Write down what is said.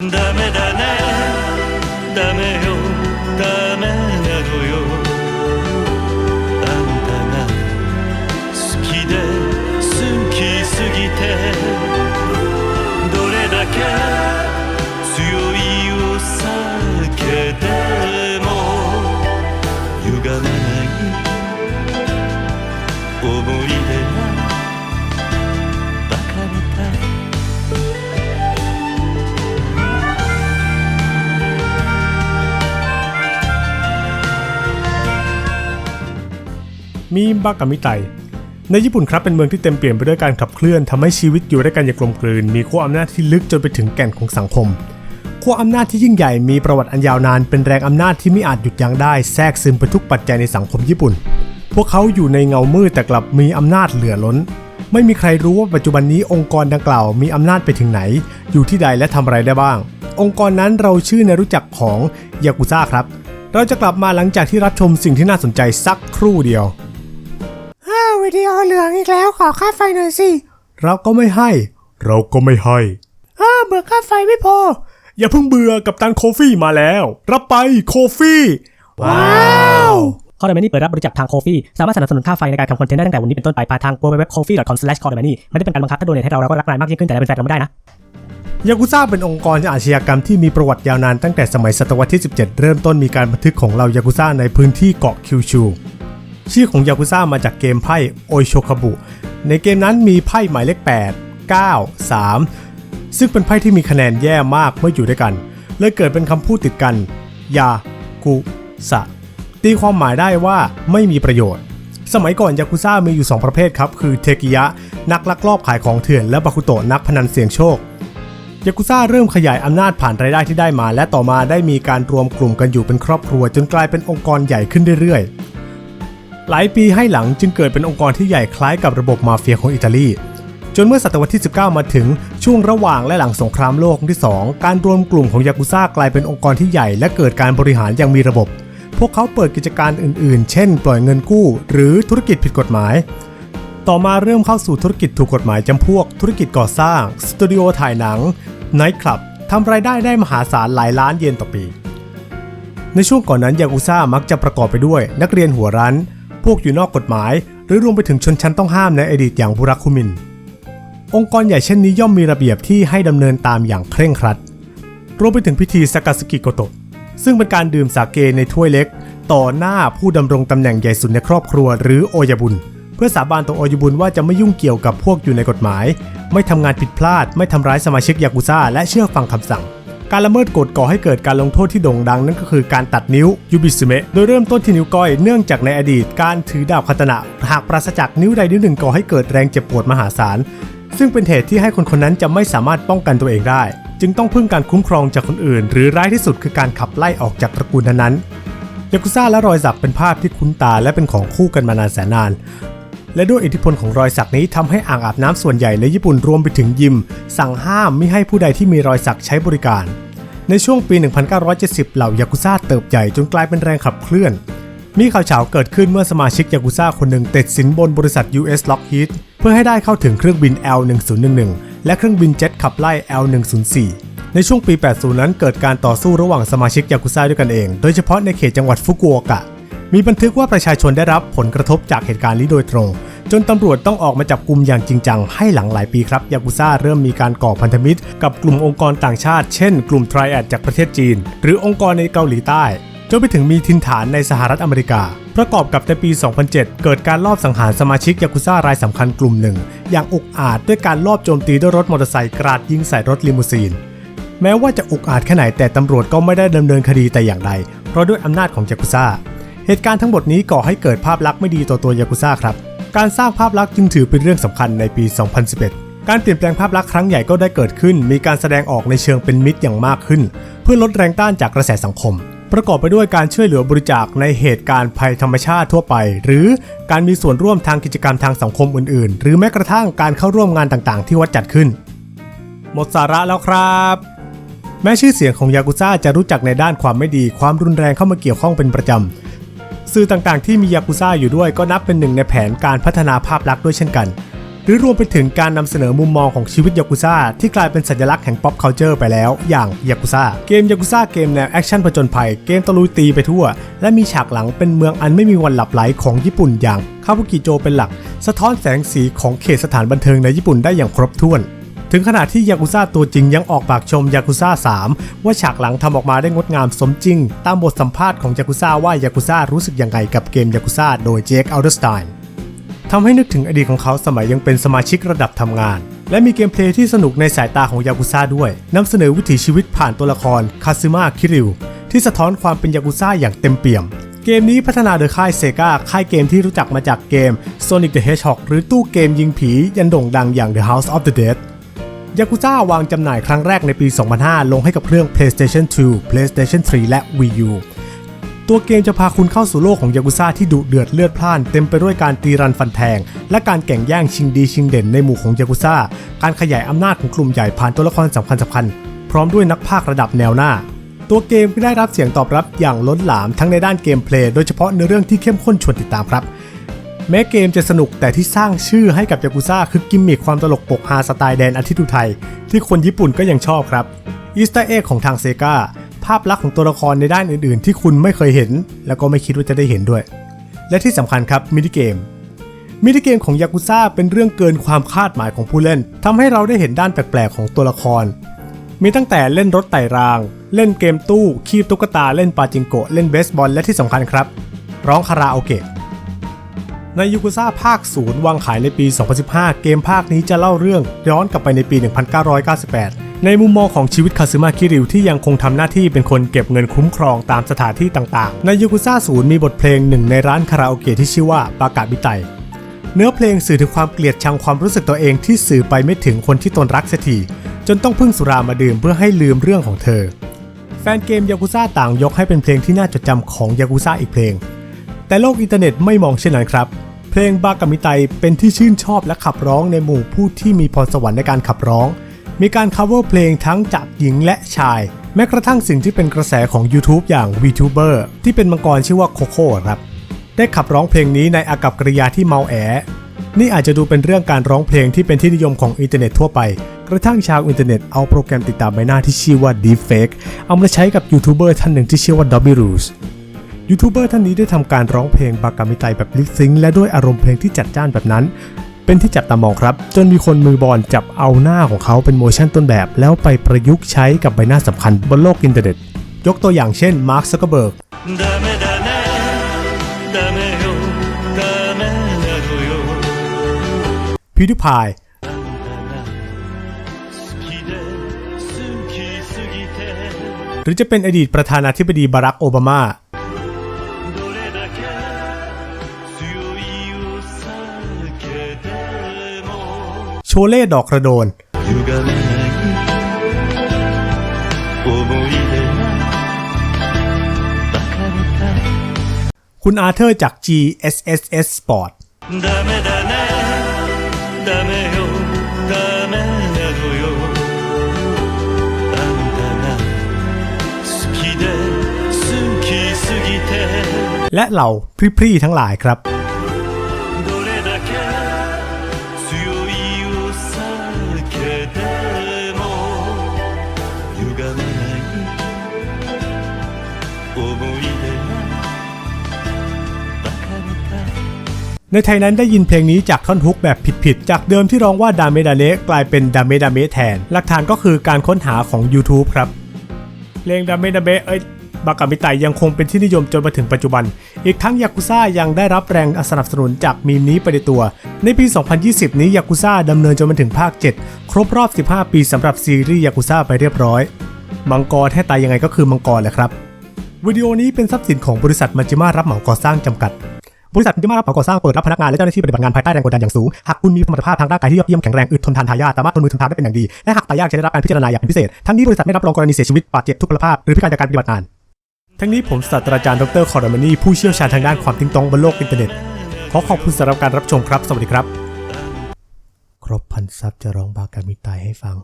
ダメだね。ダメよ。 มีบากามิไต ในญี่ปุ่นครับเป็นเมืองที่เต็มเปลี่ยนไปด้วยการขับเคลื่อนทำให้ชีวิตอยู่ด้วยกันอย่างกลมกลืน มีขั้วอำนาจที่ลึกจนไปถึงแก่นของสังคมขั้วอำนาจที่ยิ่งใหญ่มีประวัติอันยาวนาน เป็นแรงอำนาจที่ไม่อาจหยุดยั้งได้แทรกซึมไปทุกปัจจัยในสังคมญี่ปุ่น พวกเขาอยู่ในเงามืดแต่กลับมีอำนาจเหลือล้น ไม่มีใครรู้ว่าปัจจุบันนี้องค์กรดังกล่าวมีอำนาจไปถึงไหน อยู่ที่ใดและทำอะไรได้บ้าง องค์กรนั้นเราชื่อในรู้จักของยากุซ่าครับ เราจะกลับมาหลังจากที่รับชมสิ่งที่น่าสนใจสักครู่เดียว ววิดีโอเหลืองอีกแล้วขอค่าไฟหน่อยสิ เราก็ไม่ให้ เราก็ไม่ให้อ้าวเบิกค่าไฟไม่พอ อย่าเพิ่งเบื่อกับตันโคฟี่มาแล้ว รับไปโคฟี่ว้าวคอร์ด m มนี่เปิดรับบริจาคทางโคฟี่สามารถสนับสนุนค่าไฟในการทำคอนเทนต์ได้ตั้งแต่วันนี้เป็นต้นไปผ่านทาง www.coffee.com/cordonmoney ไม่ได้เป็นการบังคับถ้าโดเนทให้เราเราก็รักนายมากยิ่งขึ้นแต่เราเป็นแฟนเราไม่ได้นะยากุซ่าเป็นองค์กรอาชญากรรมที่มีประวัติยาวนานตั้งแต่สมัยศตวรรษที่ 17 เริ่มต้นมีการบันทึกของเหล่ายากุซ่าในพื้นที่เกาะคิวชู ชื่อของยากุซ่ามาจากเกมไพ่โอโชคาบุ ในเกมนั้นมีไพ่หมายเลข 8 9 3 ซึ่งเป็นไพ่ที่มีคะแนนแย่มากเมื่ออยู่ด้วยกัน เลยเกิดเป็นคำพูดติดกัน ยากุสะตีความหมายได้ว่าไม่มีประโยชน์ สมัยก่อนยากุซ่ามีอยู่ 2 ประเภทครับ คือเทกิยะ นักลักลอบขายของเถื่อน และบาคุโตะนักพนันเสี่ยงโชคยากุซ่าเริ่มขยายอำนาจผ่านรายได้ที่ได้มา และต่อมาได้มีการรวมกลุ่มกันอยู่เป็นครอบครัว จนกลายเป็นองค์กรใหญ่ขึ้นเรื่อยๆ หลายปีให้หลังจึงเกิดเป็นองค์กรที่ใหญ่คล้ายกับระบบมาเฟียของอิตาลี จนเมื่อศตวรรษที่ 19 มาถึงช่วงระหว่างและหลังสงครามโลกที่ 2 การรวมกลุ่มของยากุซ่ากลายเป็นองค์กรที่ใหญ่และเกิดการบริหารอย่างมีระบบ พวกเขาเปิดกิจการอื่น ๆ เช่น ปล่อยเงินกู้ หรือธุรกิจผิดกฎหมาย ต่อมาเริ่มเข้าสู่ธุรกิจถูกกฎหมายจำพวก ธุรกิจก่อสร้าง สตูดิโอถ่ายหนัง ไนท์คลับทำรายได้ได้มหาศาลหลายล้านเยนต่อปี ในช่วงก่อนนั้นยากุซ่ามักจะประกอบไปด้วย นักเรียนหัวรั้น พวกอยู่นอกกฎหมาย หรือรวมไปถึงชนชั้นต้องห้ามในอดีตอย่างบุรักคุมิน องค์กรใหญ่เช่นนี้ย่อมมีระเบียบที่ให้ดำเนินตามอย่างเคร่งครัด รวมไปถึงพิธีสากาสกิโกโตะซึ่งเป็นการดื่มสาเกในถ้วยเล็ก ต่อหน้าผู้ดำรงตำแหน่งใหญ่สุดในครอบครัวหรือโอยาบุญเพื่อสาบานต่อโอยาบุญว่าจะไม่ยุ่งเกี่ยวกับพวกอยู่ในกฎหมาย ไม่ทำงานผิดพลาด ไม่ทำร้ายสมาชิกยากุซ่าและเชื่อฟังคำสั่ง การละเมิดกฎก่อให้เกิดการลงโทษที่โด่งดังนั่นก็คือการตัดนิ้วยูบิสเมะโดยเริ่มต้นที่นิ้วก้อยเนื่องจากในอดีตการถือดาบคาตนะหากปราศจากนิ้วใดนิ้วหนึ่งก่อให้เกิดแรงเจ็บปวดมหาศาลซึ่งเป็นเหตุที่ให้คนคนนั้นจะไม่สามารถป้องกันตัวเองได้ จึงต้องพึ่งการคุ้มครองจากคนอื่น หรือร้ายที่สุดคือการขับไล่ออกจากตระกูลนั้นๆยากุซ่าและรอยสักเป็นภาพที่คุ้นตาและเป็นของคู่กันมานานแสนนาน และด้วยอิทธิพลของรอยสักนี้ทำให้อ่างอาบน้ำส่วนใหญ่ในญี่ปุ่นรวมไปถึงยิม สั่งห้ามไม่ให้ผู้ใดที่มีรอยสักใช้บริการ ในช่วงปี 1970 เหล่ายากุซ่าเติบใหญ่จนกลายเป็นแรงขับเคลื่อน มีข่าวเฉาเกิดขึ้นเมื่อสมาชิกยากุซ่าคนหนึ่งติดสินบนบริษัท US Lockheed เพื่อให้ได้เข้าถึงเครื่องบิน L1011 และเครื่องบินเจ็ตขับไล่ L104 ในช่วงปี 80 นั้นเกิดการต่อสู้ระหว่างสมาชิกยากุซ่าด้วยกันเอง โดยเฉพาะในเขตจังหวัดฟุกุโอกะ มีบันทึกว่าประชาชนได้รับผลกระทบจากเหตุการณ์นี้โดยตรง จนตำรวจต้องออกมาจับกลุ่มอย่างจริงจังให้หลังหลายปีครับยากุซ่าเริ่มมีการก่อพันธมิตร กับกลุ่มองค์กรต่างชาติ เช่น กลุ่ม t r i a d จากประเทศจีน หรือองค์กรในเกาหลีใต้จนไปถึงมีทินฐานในสหรัฐอเมริกา ประกอบกับในปี 2007 เกิดการลอบสังหารสมาชิกยากุซ่ารายสำคัญกลุ่มหนึ่ง อย่างอุกอาจด้วยการลอบโจมตีด้วยรถมอเตอร์ไซค์กราดยิงใส่รถลิมูซีน แม้ว่าจะอุกอาจแค่ไหนแต่ตำรวจก็ไม่ได้ดำเนินคดีแต่อย่างใด เพราะด้วยอำนาจของยากุซ่า เหตุการณ์ทั้งหมดนี้ก่อให้เกิดภาพลักษณ์ไม่ดีต่อตัวยากุซ่าครับ การสร้างภาพลักษณ์จึงถือเป็นเรื่องสำคัญในปี 2011 การเปลี่ยนแปลงภาพลักษณ์ครั้งใหญ่ก็ได้เกิดขึ้น มีการแสดงออกในเชิงเป็นมิตรอย่างมากขึ้น เพื่อลดแรงต้านจากกระแสสังคม ประกอบไปด้วยการช่วยเหลือบริจาคในเหตุการณ์ภัยธรรมชาติทั่วไป หรือการมีส่วนร่วมทางกิจกรรมทางสังคมอื่น ๆ หรือแม้กระทั่งการเข้าร่วมงานต่างๆ ที่วัดจัดขึ้น หมดสาระแล้วครับแม้ชื่อเสียงของยากุซ่าจะรู้จักในด้านความไม่ดี ความรุนแรงเข้ามาเกี่ยวข้องเป็นประจำ สื่อต่างๆที่มียากุซ่าอยู่ด้วยก็นับเป็นหนึ่งในแผนการพัฒนาภาพลักษณ์ด้วยเช่นกันพรือรวมไปถึงการนำเสนอมุมมองของชีวิตยากุซ่าที่กลายเป็นสัญลักษณ์แห่ง pop culture ไปแล้ว อย่างยากุซ่าเกมยากุซ่าเกมแนวแอคชั่นผจญภัยเกมตะลุยตีไปทั่ว และมีฉากหลังเป็นเมืองอันไม่มีวันหลับไหลของญี่ปุ่นอย่างคาบุกิโจเป็นหลัก สะท้อนแสงสีของเขตสถานบันเทิงในญี่ปุ่นได้อย่างครบถ้วน ถึงขนาดที่ยากุซ่าตัวจริงยังออกปากชมยากุซ่า 3 ว่าฉากหลังทำออกมาได้งดงามสมจริง ตามบทสัมภาษณ์ของยากุซ่าว่ายากุซ่ารู้สึกยังไงกับเกมยากุซ่าโดยเจคอัลเดอร์สไตน์ทำให้นึกถึงอดีตของเขาสมัยยังเป็นสมาชิกระดับทำงาน และมีเกมเพลย์ที่สนุกในสายตาของยากุซ่าด้วยนำเสนอวิถีชีวิตผ่านตัวละครคาซึมะคิริวที่สะท้อนความเป็นยากุซ่าอย่างเต็มเปี่ยม เกมนี้พัฒนาโดยค่ายเซกาค่ายเกมที่รู้จักมาจากเกม Sonic the Hedgehog หรือตู้เกมยิงผียันโด่งดังอย่าง The House of the Dead ยากุซ่าวางจำหน่ายครั้งแรกในปี 2005 ลงให้กับเครื่อง PlayStation 2 PlayStation 3 และ Wii U ตัวเกมจะพาคุณเข้าสู่โลกของยากุซ่าที่ดุเดือดเลือดพล่าน เต็มไปด้วยการตีรันฟันแทง และการแข่งแย่งชิงดีชิงเด่นในหมู่ของยากุซ่า การขยายอำนาจของกลุ่มใหญ่ผ่านตัวละครสำคัญสำคัญๆพร้อมด้วยนักพากย์ระดับแนวหน้า ตัวเกมก็ได้รับเสียงตอบรับอย่างล้นหลามทั้งในด้านเกมเพลย์โดยเฉพาะเนื้อเรื่องที่เข้มข้นชวนติดตามครับ แม้เกมจะสนุกแต่ที่สร้างชื่อให้กับยากุซ่าคือกิมมิคความตลกปกฮาสไตล์แดนอาทิตย์อุทัยที่คนญี่ปุ่นก็ยังชอบครับอีสต์เอ็กของทางเซกาภาพลักษณ์ของตัวละครในด้านอื่นๆ ที่คุณไม่เคยเห็น แล้วก็ไม่คิดว่าจะได้เห็นด้วย และที่สำคัญครับมินิเกมมินิเกมของยากุซ่าเป็นเรื่องเกินความคาดหมายของผู้เล่นทำให้เราได้เห็นด้านแปลกๆของตัวละคร มีตั้งแต่เล่นรถไต่ราง เล่นเกมตู้ คีบตุ๊กตาเล่นปาจิงโกะเล่นเบสบอลและที่สำคัญครับ ร้องคาราโอเกะ ในยูกุซ่าภาคศูนย์วางขายในปี 2015 เกมภาคนี้จะเล่าเรื่องย้อนกลับไปในปี 1998 ในมุมมองของชีวิตคาซึมะคิริวที่ยังคงทำหน้าที่เป็นคนเก็บเงินคุ้มครองตามสถานที่ต่างๆ ในยูกุซ่าศูนย์มีบทเพลงหนึ่งในร้านคาราโอเกะที่ชื่อว่าปากาบิไตเนื้อเพลงสื่อถึงความเกลียดชังความรู้สึกตัวเองที่สื่อไปไม่ถึงคนที่ตนรักเสียทีจนต้องพึ่งสุรามาดื่มเพื่อให้ลืมเรื่องของเธอ แฟนเกมยากุซ่าต่างยกให้เป็นเพลงที่น่าจดจำของยากุซ่าอีกเพลง แต่โลกอินเทอร์เน็ตไม่มองเช่นนั้นครับ เพลงบากามิไตเป็นที่ชื่นชอบและขับร้องในหมู่ผู้ที่มีพรสวรรค์ในการขับร้อง มีการ cover เพลงทั้งจากหญิงและชาย แม้กระทั่งสิ่งที่เป็นกระแสของ YouTube อย่าง VTuber ที่เป็นมังกรชื่อว่าโคโค่ครับได้ขับร้องเพลงนี้ในอากับกริยาที่เมาแอ นี่อาจจะดูเป็นเรื่องการร้องเพลงที่เป็นที่นิยมของอินเทอร์เน็ตทั่วไป กระทั่งชาวอินเทอร์เน็ตเอาโปรแกรมติดตามใบหน้าที่ชื่อว่า Deepfake เอามาใช้กับยูทูบเบอร์ท่านหนึ่งที่ชื่อว่า Dobby Rules ยูทูบเบอร์ท่านนี้ได้ทำการร้องเพลงบากามิไตแบบลิปซิงและด้วยอารมณ์เพลงที่จัดจ้านแบบนั้น เป็นที่จับตามองครับ จนมีคนมือบอลจับเอาหน้าของเขาเป็นโมชั่นต้นแบบ แล้วไปประยุกต์ใช้กับใบหน้าสำคัญบนโลกอินเทอร์เน็ต ยกตัวอย่างเช่นมาร์คซักเกอร์เบิร์กพีวดิพายหรือจะเป็นอดีตประธานาธิบดีบารักโอบามา เล่ดอกกระโดน คุณอาเธอร์จาก GSSS Sport และเหล่าพี่ๆทั้งหลายครับ ในไทยนั้นได้ยินเพลงนี้จากท่อนฮุกแบบผิดๆ จากเดิมที่ร้องว่าดาเมดาเ e กลายเป็นดาเมดาเมแทน หลักฐานก็คือการค้นหาของ YouTube ครับ เพลงดาเมดาเมเอ้ยบากามิไตยังคงเป็นที่นิยมจนมาถึงปัจจุบัน อีกทั้งยากุซ่ายังได้รับแรงสนับสนุนจากมีมนี้ไปในตัว ในปี 2020 นี้ยากุซ่าดำเนินจนมาถึงภาค 7 ครบรอบ 15 ปีสำหรับซีรีส์ยากุซ่าไปเรียบร้อย มังกรแท้ตายยังไงก็คือมังกรแหละครับ วิดีโอนี้เป็นทรัพย์สินของบริษัทมัจจิมารับเหมาก่อสร้างจำกัด บริษัทมัจจิมารับเหมาก่อสร้างเปิดรับพนักงานและเจ้าหน้าที่ปฏิบัติงานภายใต้แรงกดดันอย่างสูง หากคุณมีสมรรถภาพทางร่างกายที่ยอดเยี่ยมแข็งแรงอึดทนทานทายาทสามารถทนมือทนท้าได้เป็นอย่างดี และหากตายยากจะได้รับการพิจารณาอย่างเป็นพิเศษ ทั้งนี้บริษัทไม่รับรองกรณีเสียชีวิตบาดเจ็บทุพพลภาพหรือพิการจากการปฏิบัติงาน ทั้งนี้ผมศาสตราจารย์ดรคอร์ดมานีผู้เชี่ยวชาญทางด้านความติ้งต้องบนโลกอินเทอร์เน็ต ขอขอบคุณสำหรับการรับชมครับ สวัสดีครับ ครบพันซับจะร้องบากามิตายให้ฟัง